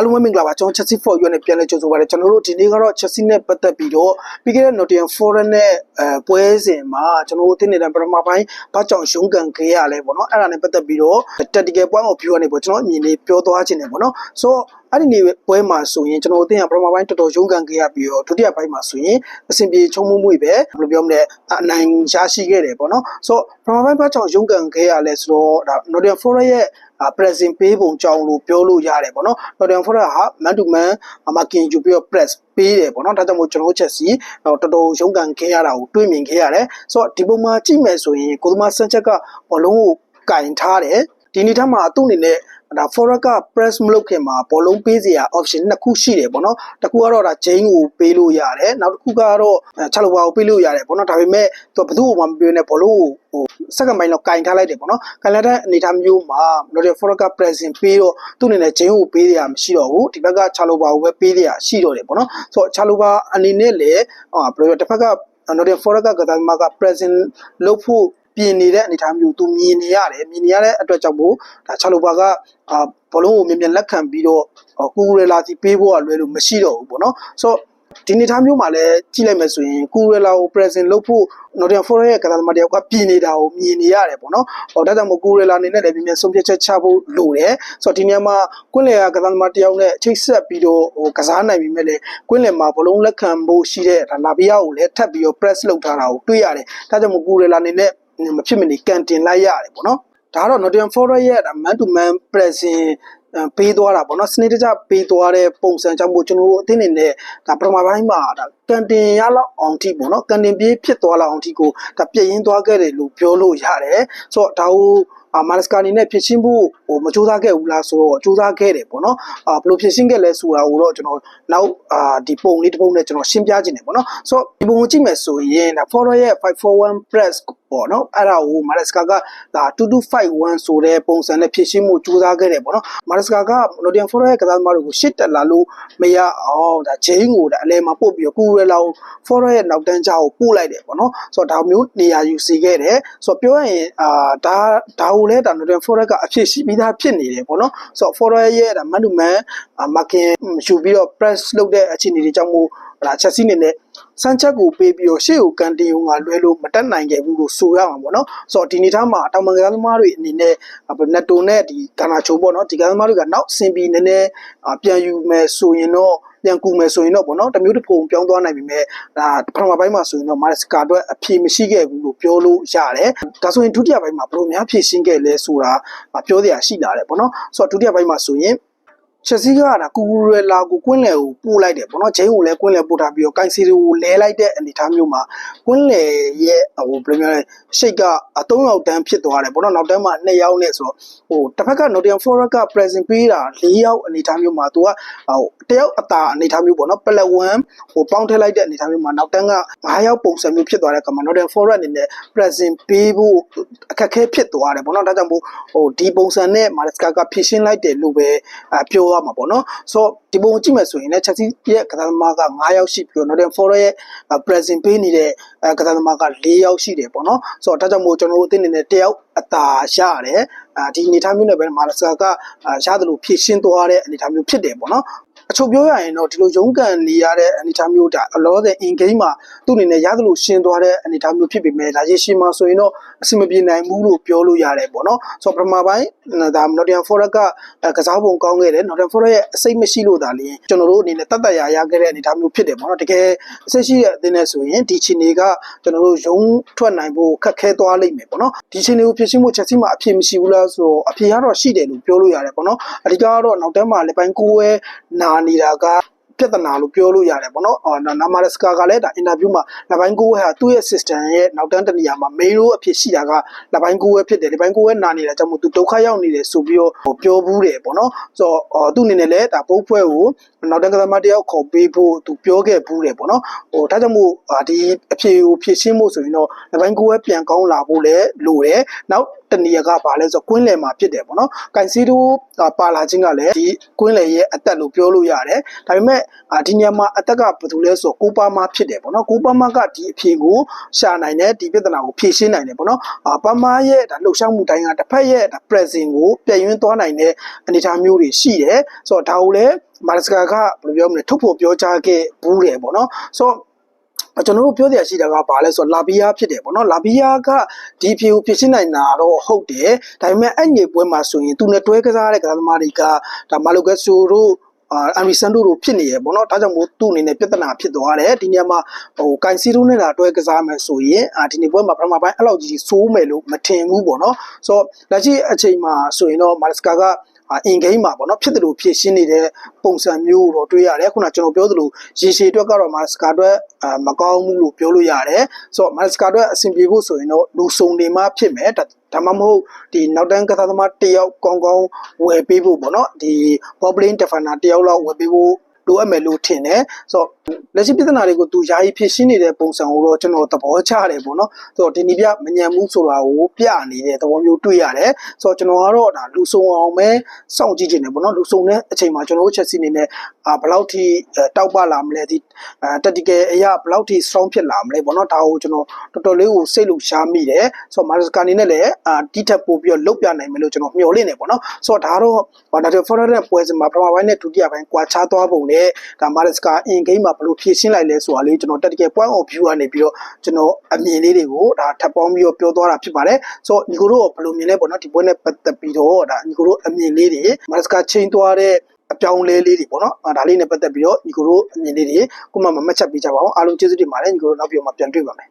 အားလုံးပဲမင်္ဂလာပါကျွန်တော် Chelsea for you နဲ့ပြန်လည်ကြိုဆိုပါရစေကျွန်တော်တို့ဒီနေ့ကတော့ Chelsea နဲ့ပတ်သက်ပြီးတော့ပြီးခဲ့တဲ့ Nottingham Forest နဲ့အဲပွဲစဉ်မှာကျွန်တော်တို့သိနေတဲ့ပထမပိုင်းဘာကြောင့်ရှုံးကန်ခဲ့ရလဲပေါ့နော်အဲ့ဒါနဲ့ပတ်သက်ပြီးတော့ tactical point of view ကနေပေါ့ကျွန်တော်အမြင်လေးပြောသွားခြင်းတယ်ပေါ့နော် so အဲ့ဒီနေ့ပွဲမှာဆိုရင်ကျွန်တော်တို့တင်ကပထမပိုင်းတော်တော်ရုန်းကန်ခဲ့ရပြီးတော့ဒုတိယပိုင်းမှာဆိုရင်အဆင်ပြေချုံမှုမှုပဲဘယ်လိုပြောမလဲအနိုင်ရရှိခဲ့တယ်ပေါ့နော်ဆိုတော့ပထမပိုင်းဘာကြောင့်ရုန်းကန်ခဲ့ရလဲဆိုတော့ဒါ Nottingham Forest ရဲ့ pressing ပေးပုံကြောင်းလို့ပြောလို့ရတယ်ပေါ့နော် Nottingham Forest ဟာ man to man အမကင်ယူပြီးတော့ press ပေးတယ်ပေါ့နော်ဒါကြောင့်မို့ကျွန်တော်တို့ချက်စီတော်တော်ရုန်းကန်ခဲ့ရတာကိုတွေ့မြင်ခဲ့ရတယ်ဆိုတော့ဒီပုံမှာကြည့်မယ်ဆိုရင်ကိုသမားစန်ချက်ကဘလုံးကိုကင်ထားတယ်ဒီနေ့ထက်မှာသူ့အနေနဲ့ ဒါ forex က press မလုပ်ခင်မှာဘောလုံးပေးစရာ option နှစ်ခုရှိတယ်ပေါ့နော်တစ်ခုကတော့ဒါ chain ကိုပေးလို့ရတယ်နောက်တစ်ခုကတော့ချလိုပါကိုပေးလို့ရတယ်ပေါ့နော်ဒါပေမဲ့သူဘယ်သူ့ကိုမှမပေးနဲ့ဘောလုံးကိုဟိုစက္ကန့်ပိုင်းတော့ကင်ထားလိုက်တယ်ပေါ့နော်ကင်လိုက်တဲ့အနေအထားမျိုးမှာ Nordic forex က pressing ပေးတော့သူ့အနေနဲ့ chain ကိုပေးရမရှိတော့ဘူးဒီဘက်ကချလိုပါကိုပဲပေးရရှိတော့တယ်ပေါ့နော်ဆိုတော့ချလိုပါအနေနဲ့လေဟာဘယ်လိုတစ်ဖက်က Nordic forex ကကစားသမားက pressing လုပ်ဖို့ ပြင်နေတဲ့အနေအထားမျိုးသူမြင်နေရတယ်မြင်နေရတဲ့အတွက်ကြောင့်မို့ဒါချလိုပါကအာဘလုံးကိုမြင်မြင်လက်ခံပြီးတော့ကူရလာစီပေးဖို့ကလွယ်လို့မရှိတော့ဘူးပေါ့နော်ဆိုတော့ဒီနေသားမျိုးမှာလည်းကြည့်လိုက်မယ်ဆိုရင်ကူရလာကို present လုပ်ဖို့ Nottingham Forest ရဲ့ကစားသမားတယောက်ကပြင်နေတာကိုမြင်နေရတယ်ပေါ့နော်။ဟောဒါကြောင့်မို့ကူရလာအနေနဲ့လည်းပြင်ပြန်ဆုံးဖြတ်ချက်ချဖို့လိုတယ်။ဆိုတော့ဒီနေရာမှာကွင်းလယ်ကကစားသမားတယောက်နဲ့ချိတ်ဆက်ပြီးတော့ဟိုကစားနိုင်ပြီမဲ့လေကွင်းလယ်မှာဘလုံးလက်ခံဖို့ရှိတဲ့ဒါလာဘီယာကိုလည်းထပ်ပြီးတော့ press လုပ်ထားတာကိုတွေ့ရတယ်။ဒါကြောင့်မို့ကူရလာအနေနဲ့ မဖြစ်မနေကန်တင်လိုက်ရတယ်ပေါ့နော်ဒါကတော့ Nottingham Forest ရဲ့ man to man pressing ပေးသွားတာပေါ့နော်စနစ်တကျပေးသွားတဲ့ပုံစံကြောင့်မို့ကျွန်တော်တို့အသင်းနေနဲ့ဒါပထမပိုင်းမှာဒါကန်တင်ရလောက်အောင်ထိပေါ့နော်ကန်တင်ပြေးဖြစ်သွားလောက်အောင်ထိကိုဒါပြည့်ရင်းသွားခဲ့တယ်လို့ပြောလို့ရတယ်ဆိုတော့ဒါကိုအာမာလစကာအနေနဲ့ဖြစ်ချင်းဖို့ဟိုမကြိုးစားခဲ့ဘူးလားဆိုတော့ကြိုးစားခဲ့တယ်ပေါ့နော်အာဘယ်လိုဖြစ်ချင်းခဲ့လဲဆိုတာကိုတော့ကျွန်တော်နောက်အာဒီပုံလေးတစ်ပုံနဲ့ကျွန်တော်ရှင်းပြခြင်းတယ်ပေါ့နော်ဆိုတော့ဒီပုံကိုကြည့်မယ်ဆိုရင်ဒါ Foro ရဲ့541 press ပေါ့နော်အဲ့ဒါကိုမာလစကာကဒါ2251ဆိုတဲ့ပုံစံနဲ့ဖြစ်ရှင်းမှုကြိုးစားခဲ့တယ်ပေါ့နော်မာလစကာက Nottingham Forest ရဲ့ကစားသမားတွေကိုရှစ်တက်လာလို့မရအောင်ဒါဂျိန်းကိုဒါအလဲမှာပို့ပြီးတော့ကူရဲလာကို Forest ရဲ့နောက်တန်းချကိုပို့လိုက်တယ်ပေါ့နော်ဆိုတော့ဒါမျိုးနေရာယူစီခဲ့တယ်ဆိုတော့ပြောရရင်အာဒါဒါကိုလည်းဒါ Nottingham Forest ကအဖြစ်ရှိပြီးသားဖြစ်နေတယ်ပေါ့နော်ဆိုတော့ Forest ရဲ့ဒါ man to man မကင်ယူပြီးတော့ press လုပ်တဲ့အခြေအနေတွေကြောင့်မို့ဒါချက်စီနေနဲ့ စမ်းချက်ကိုပေးပြီးတော့ရှေ့ကိုကန်တင်ုံကလွဲလို့မတက်နိုင်ခဲ့ဘူးလို့ဆိုရမှာပေါ့နော်ဆိုတော့ဒီနေ့ထားမှာတောင်ပန်ကစားသမားတွေအနေနဲ့နက်တိုနဲ့ဒီကာနာချိုပေါ့နော်ဒီကစားသမားတွေကနောက်ဆင်ပြီးနည်းနည်းပြန်ယူမယ်ဆိုရင်တော့ပြန်ကူမယ်ဆိုရင်တော့ပေါ့နော်တမျိုးတစ်ပုံပြောင်းသွားနိုင်ပြီမဲ့ဒါပထမပိုင်းမှာဆိုရင်တော့မာစကာအတွက်အဖြေမရှိခဲ့ဘူးလို့ပြောလို့ရတယ်ဒါဆိုရင်ဒုတိယပိုင်းမှာဘယ်လိုများဖြေရှင်းခဲ့လဲဆိုတာပြောစရာရှိလာတယ်ပေါ့နော်ဆိုတော့ဒုတိယပိုင်းမှာဆိုရင် ချက်စီကဒါကူကူရဲလာကိုကွင်းလယ်ကိုပို့လိုက်တယ်ပေါ့နော်ဂျိန်းကိုလည်းကွင်းလယ်ပို့ထားပြီးတော့ကိုင်စီကိုလဲလိုက်တဲ့အနေအထားမျိုးမှာကွင်းလယ်ရဲ့ဟိုဘယ်လိုမျိုးလဲရှိတ်ကအသုံးရောက်တန်းဖြစ်သွားတယ်ပေါ့နော်နောက်တန်းမှာ2ယောက်နဲ့ဆိုတော့ဟိုတစ်ဖက်က Nottingham Forest က present ပေးတာ4ယောက်အနေအထားမျိုးမှာသူကဟိုတယောက်အသာအနေအထားမျိုးပေါ့နော်ပလက်1ဟိုပေါင်းထည့်လိုက်တဲ့အနေအထားမျိုးမှာနောက်တန်းက5ယောက်ပုံစံမျိုးဖြစ်သွားတဲ့ကမှာ Nottingham Forest အနေနဲ့ present ပေးဖို့အခက်အခဲဖြစ်သွားတယ်ပေါ့နော်ဒါကြောင့်မို့ဟိုဒီပုံစံနဲ့ Maresca ကဖြည့်ရှင်းလိုက်တယ်လို့ပဲပြောရမှာပေါ့နော်ဆိုတော့ဒီပုံကိုကြည့်မယ်ဆိုရင်လည်း Chelsea ရဲ့ကစားသမားက9ယောက်ရှိပြီးတော့ Nottingham Forest ရဲ့ present ပေးနေတဲ့ကစားသမားက4ယောက်ရှိတယ်ပေါ့နော်ဆိုတော့ဒါကြောင့်မို့ကျွန်တော်တို့အသင်းအနေနဲ့တယောက်အသာရတယ်အာဒီအနေထားမျိုးနဲ့ပဲမာလစကာကရတယ်လို့ဖြည့်ရှင်းသွားတဲ့အနေထားမျိုးဖြစ်တယ်ပေါ့နော်အချုပ်ပြောရရင်တော့ဒီလိုရုန်းကန်နေရတဲ့အနေအထားမျိုးဒါအလောတဲ့ in game မှာသူ့အနေနဲ့ရတယ်လို့ရှင်းသွားတဲ့အနေအထားမျိုးဖြစ်ပေမဲ့ဒါရေရှင်းမှာဆိုရင်တော့ အဆင်မပြေနိုင်ဘူးလို့ပြောလို့ရတယ်ပေါ့နော်ဆိုတော့ပထမပိုင်းဒါ Nottingham Forest ကကစားပုံကောင်းခဲ့တယ် Nottingham Forest ရဲ့အစိတ်မရှိလို့ဒါလျင်ကျွန်တော်တို့အနေနဲ့တတ်တတ်ရရခဲ့တဲ့အနေအထားမျိုးဖြစ်တယ်ပေါ့နော်တကယ်အစိတ်ရှိတဲ့အသင်းနဲ့ဆိုရင်ဒီချီနေကကျွန်တော်တို့ရုံးထွက်နိုင်ဖို့ခက်ခဲသွားလိမ့်မယ်ပေါ့နော်ဒီချီနေကိုဖြစ်ရှင်းဖို့ချက်စီမှာအဖြစ်မရှိဘူးလားဆိုတော့အဖြစ်ကတော့ရှိတယ်လို့ပြောလို့ရတယ်ပေါ့နော်အဓိကတော့နောက်တန်းမှာလေပိုင်းကိုဝဲနာနေတာက ပြဿနာလို့ပြောလို့ရတယ်ပေါ့နော်။အော်နာမာရစကာကလည်းဒါအင်တာဗျူးမှာလပိုင်းကိုဝဲဟာသူ့ရဲ့ system ရဲ့နောက်တန်းတနေရာမှာ main role အဖြစ်ရှိတာကလပိုင်းကိုဝဲဖြစ်တယ်။လပိုင်းကိုဝဲနာနေတာကြောင့်မို့သူဒုက္ခရောက်နေတယ်ဆိုပြီးတော့ပြောဘူးတယ်ပေါ့နော်။ဆိုတော့သူ့အနေနဲ့လည်းဒါပုတ်ဖွဲ့ကိုနောက်တန်းကစားမတယောက်ခေါ်ပေးဖို့သူပြောခဲ့ဘူးတယ်ပေါ့နော်။ဟိုဒါကြောင့်မို့ဒီအဖြေကိုဖြည့်ရှင်းဖို့ဆိုရင်တော့လပိုင်းကိုဝဲပြန်ကောင်းလာဖို့လည်းလိုတယ်။နောက် တနေရာကပါလဲဆိုတော့ကွင်းလယ်မှာဖြစ်တယ်ပေါ့နော်ကန်စီတိုပါလာခြင်းကလည်းဒီကွင်းလယ်ရဲ့အသက်လို့ပြောလို့ရတယ်ဒါပေမဲ့အာဒီညမှာအသက်ကဘာလို့လဲဆိုတော့ကိုပါမာဖြစ်တယ်ပေါ့နော်ကိုပါမာကဒီအဖြေကိုရှာနိုင်တယ်ဒီပြဿနာကိုဖြေရှင်းနိုင်တယ်ပေါ့နော်အာပါမာရဲ့ဒါလှုပ်ရှားမှုတိုင်းကတစ်ဖက်ရဲ့ဒါ present ကိုပြည့်ရင်းသွားနိုင်တဲ့အနေအထားမျိုးတွေရှိတယ်ဆိုတော့ဒါကိုလည်းမာစကာကဘယ်လိုပြောမလဲထုတ်ဖို့ပြောကြားခဲ့ဘူးတယ်ပေါ့နော်ဆိုတော့ ကျွန်တော်တို့ပြောတဲ့အရှိတာကဘာလဲဆိုတော့လာဘီယာဖြစ်တယ်ပေါ့နော်လာဘီယာကဒီဖြေကိုဖြစ်ရှင်းနိုင်တာတော့ဟုတ်တယ်ဒါပေမဲ့အဲ့ညေပွဲမှာဆိုရင်သူနဲ့တွဲကစားတဲ့ကစားသမားတွေကဒါမာလိုကက်ဆိုတို့အာအမီဆန်တို့တို့ဖြစ်နေရပေါ့နော်ဒါကြောင့်မို့သူ့အနေနဲ့ပြဿနာဖြစ်သွားတယ်ဒီနေရာမှာဟိုကန်စီရိုနဲ့လာတွဲကစားမယ်ဆိုရင်အာဒီနေ့ပွဲမှာပထမပိုင်းအဲ့လောက်ကြီးစိုးမယ်လို့မထင်ဘူးပေါ့နော်ဆိုတော့လက်ရှိအချိန်မှာဆိုရင်တော့မာစကာက အင်ဂိမ်းမှာပေါ့နော်ဖြစ်တယ်လို့ဖြစ်ရှင်းနေတဲ့ပုံစံမျိုးကိုတော့တွေ့ရတယ်ခုနကကျွန်တော်ပြောသလိုရေရှည်အတွက်ကတော့မာစကာအတွက်အာမကောင်းဘူးလို့ပြောလို့ရတယ်ဆိုတော့မာစကာအတွက်အဆင်ပြေဖို့ဆိုရင်တော့လူစုံနေမှဖြစ်မယ်ဒါဒါမှမဟုတ်ဒီနောက်တန်းကစားသမားတစ်ယောက်ကောင်းကောင်းဝယ်ပေးဖို့ပေါ့နော်ဒီ Bobbling Defender တစ်ယောက်လောက်ဝယ်ပေးဖို့လိုအပ်မယ်လို့ထင်တယ်ဆိုတော့လက်ရှိပြဿနာတွေကိုသူယာယီဖြစ်ရှင်းနေတဲ့ပုံစံကိုတော့ကျွန်တော်သဘောကျတယ်ပေါ့နော်ဆိုတော့ဒီနေ့ပြမညံမှုဆိုတာကိုပြနေတဲ့သဘောမျိုးတွေ့ရတယ်ဆိုတော့ကျွန်တော်ကတော့ဒါလူဆုံအောင်ပဲစောင့်ကြည့်နေတယ်ပေါ့နော်လူဆုံတဲ့အချိန်မှာကျွန်တော်တို့ချက်စီနေနဲ့အာဘယ်လောက်ထိအဲတောက်ပလာမလဲဒီအဲ tactical အရာဘယ်လောက်ထိ strong ဖြစ်လာမလဲပေါ့နော်ဒါကိုကျွန်တော်တော်တော်လေးကိုစိတ်လှရှားမိတယ်ဆိုတော့မာစကာနေနဲ့လည်းအာဒီထက်ပို့ပြီးတော့လုတ်ပြနိုင်မယ်လို့ကျွန်တော်မျှော်လင့်နေပေါ့နော်ဆိုတော့ဒါတော့ဘာဒါတဲ့ foreign နဲ့ပွဲစဉ်မှာပထမပိုင်းနဲ့ဒုတိယပိုင်းကွာခြားသွားပုံနဲ့ဒါမာစကာ in game မှာဘယ်လိုဖြည့်ရှင်းလိုက်လဲဆိုတာလေးကျွန်တော် tactical point of view ကနေပြီးတော့ကျွန်တော်အမြင်လေးတွေကိုဒါထပ်ပေါင်းပြီးတော့ပြောသွားတာဖြစ်ပါတယ်ဆိုတော့ညီကိုတို့ကဘယ်လိုမြင်လဲပေါ့နော်ဒီပွဲနဲ့ပတ်သက်ပြီးတော့ဒါညီကိုတို့အမြင်လေးတွေမာစကာချိန်သွားတဲ့အပြောင်းလဲလေးတွေပေါ့နော်အဲဒါလေးနဲ့ပတ်သက်ပြီးတော့ညီကိုတို့အမြင်လေးတွေကိုမှမမှတ်ချက်ပေးကြပါအောင်အားလုံးကျေးဇူးတင်ပါတယ်ညီကိုတို့နောက်ပြီးတော့မှပြန်တွေ့ပါမယ်